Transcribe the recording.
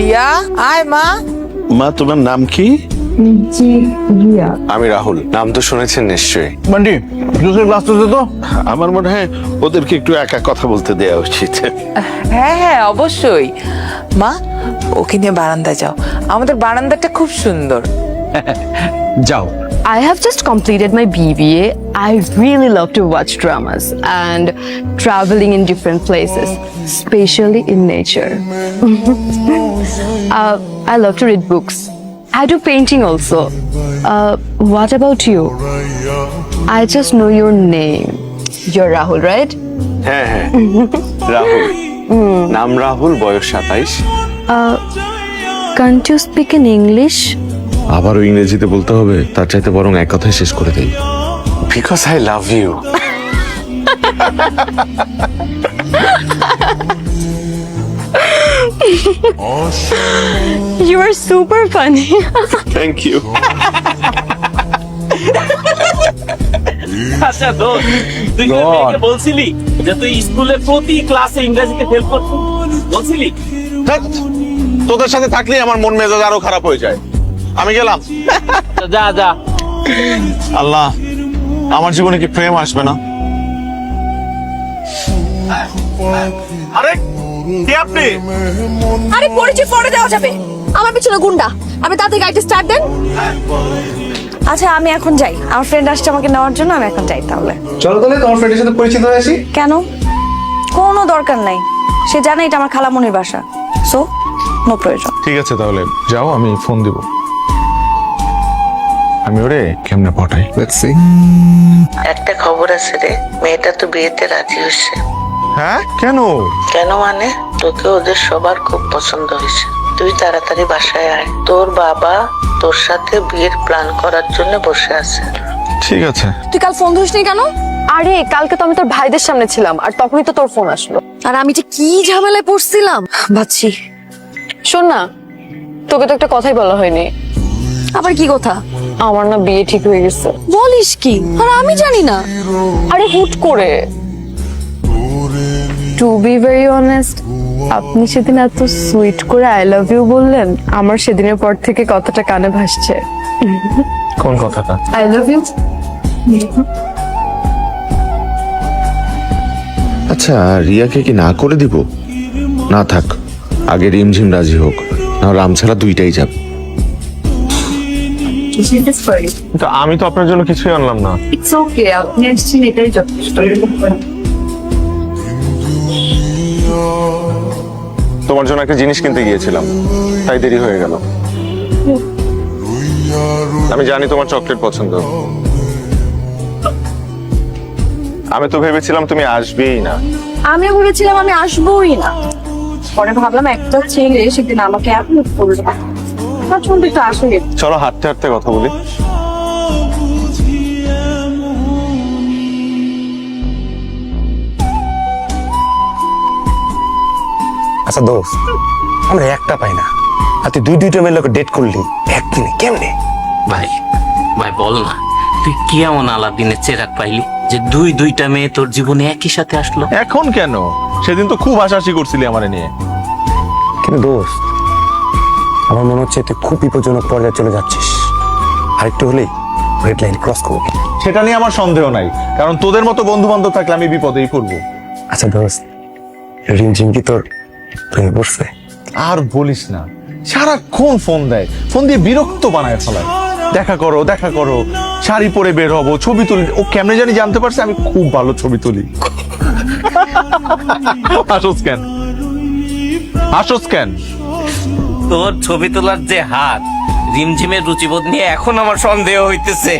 রিয়া। আয় মা। মা তোমার নাম কি? আমি রাহুল। নাম তো শুনেছেন নিশ্চয়ই। বান্টি জুসের গ্লাস তো তো। আমার মনে হয় ওদেরকে একটু একা কথা বলতে দেওয়া উচিত। হ্যাঁ হ্যাঁ অবশ্যই। মা ওকে নিয়ে বারান্দা যাও। আমাদের বারান্দাটা খুব সুন্দর। যাও I have just completed my BBA. I really love to watch dramas and traveling in different places, especially in nature. uh, I love to read books. I do painting also. Uh, what about you? I just know your name. You're Rahul, right? হ্যাঁ হ্যাঁ রাহুল নাম রাহুল বয়স সাতাইশ Can't you speak in English? আবারও ইংরেজিতে বলতে হবে তার চাইতে বরং এক কথায় শেষ করে দেই। Because I love you You are super funny. Thank you আচ্ছা দোস্ত তুই বলছিলি যে তুই স্কুলে প্রতি ক্লাসে ইংরেজিতে ফেল করছিস বলছিলি? তোদের সাথে থাকলে আমার মন মেজাজ আরও খারাপ হয়ে যায়। আমি গেলাম। যা যা। আল্লাহ আমার জীবনে কি প্রেম আসবে না? আরে কে আপনি? আরে পরিচয় পরে দেওয়া যাবে। আমার পিছনে গুন্ডা। আমি তাতে গাড়িটা স্টার্ট দেন। আচ্ছা আমি এখন যাই। আমার ফ্রেন্ড আসছে আমাকে নেওয়ার জন্য আমি এখন যাই তাহলে। চলো তাহলে তোমার ফ্রেন্ডের সাথে পরিচিত হয়ে আসি। কেন? কোনো দরকার নাই। সে জানে এটা আমার খালামনির বাসা। সো নো প্রয়োজন। ঠিক আছে তাহলে যাও আমি ফোন দিব। আমি ওরে কেমনে পটাই একটা খবর আছে রে মেয়েটা তো বিয়েতে রাজি হয়েছে। হ্যাঁ? কেন? কেন মানে? তোকে ওদের সবার খুব পছন্দ হয়েছে। তুই তাড়াতাড়ি বাসায় আয়। তোর বাবা তোর সাথে বিয়ের প্ল্যান করার জন্য বসে আছে। ঠিক আছে। তুই কাল ফোন ধরিসনি কেন? আরে কালকে তো আমি তোর ভাইদের সামনে ছিলাম আর তখনই তো তোর ফোন আসলো। আর আমি যে কি ঝামেলায় পড়ছিলাম? ভাবছি শোন না তোকে তো একটা কথাই বলা হয়নি। আবার কি কথা? আমার না বিয়ে ঠিক হয়ে গেছে। বলিস কি? আর আমি জানি না। আরে হুট করে। টু বি ভেরি অনেস্ট আপনি সেদিন এত সুইট করে আই লাভ ইউ বললেন আমার সেদিনের পর থেকে কথাটা কানে ভাসছে। কোন কথাটা? আই লাভ ইউ আচ্ছা রিয়াকে কি না করে দিব? না থাক আগে রিমঝিম রাজি হোক না রাম ছাড়া দুইটাই যাবে। কিন্তু আমি তো আপনার জন্য কিছুই আনলাম না। ইটস ওকে আপনি এসেছেন এটাই যথেষ্ট। তোমার জন্য একটা জিনিস কিনতে গিয়েছিলাম তাই দেরি হয়ে গেল। আমি জানি তোমার চকলেট পছন্দ। আমি তো ভেবেছিলাম তুমি আসবেই না। আমিও ভেবেছিলাম আমি আসবোই না। পরে ভাবলাম একটা ছেলে সেদিন আমাকে অ্যাপ্লোড করল। শুনতে তো আসলে চলো হাঁটতে হাঁটতে কথা বলি। আচ্ছা দোস্ত আমরা একটা পাই না। আর তুই দুই দুইটা মেয়ে লোকে ডেট করলি একদিনে কেমনে? ভাই ভাই বল না। তুই কি এমন আলাদিনের চেরাক পাইলি যে দুই দুইটা মেয়ে তোর জীবনে একই সাথে আসলো? এখন কেন? সেদিন তো খুব হাসাহাসি করছিলি আমার নিয়ে। কিন্তু দোস্ত আমার মনে হচ্ছে তুই খুব বিপজ্জনক পর্যায়ে চলে যাচ্ছিস। আরেকটু হলেই রেড লাইন ক্রস করবি। সেটা নিয়ে আমার সন্দেহ নাই কারণ তোদের মতো বন্ধু বান্ধব থাকলে আমি বিপদেই পড়ব। আচ্ছা দোস্ত রিমঝিম কি তোর প্রেমে পড়ছে? আর বলিস না সারাক্ষণ ফোন দেয় ফোন দিয়ে বিরক্ত বানায় ফেলায়। দেখা করো দেখা করো শাড়ি পরে বের হব ছবি তুলি ও কেমনে জানি জানতে পারছে আমি খুব ভালো ছবি তুলি। হাসোস কেন? হাসোস কেন? তোর ছবি তোলার যে হাত রিমঝিমের রুচিবোধ নিয়ে এখন আমার সন্দেহ হইতেছে।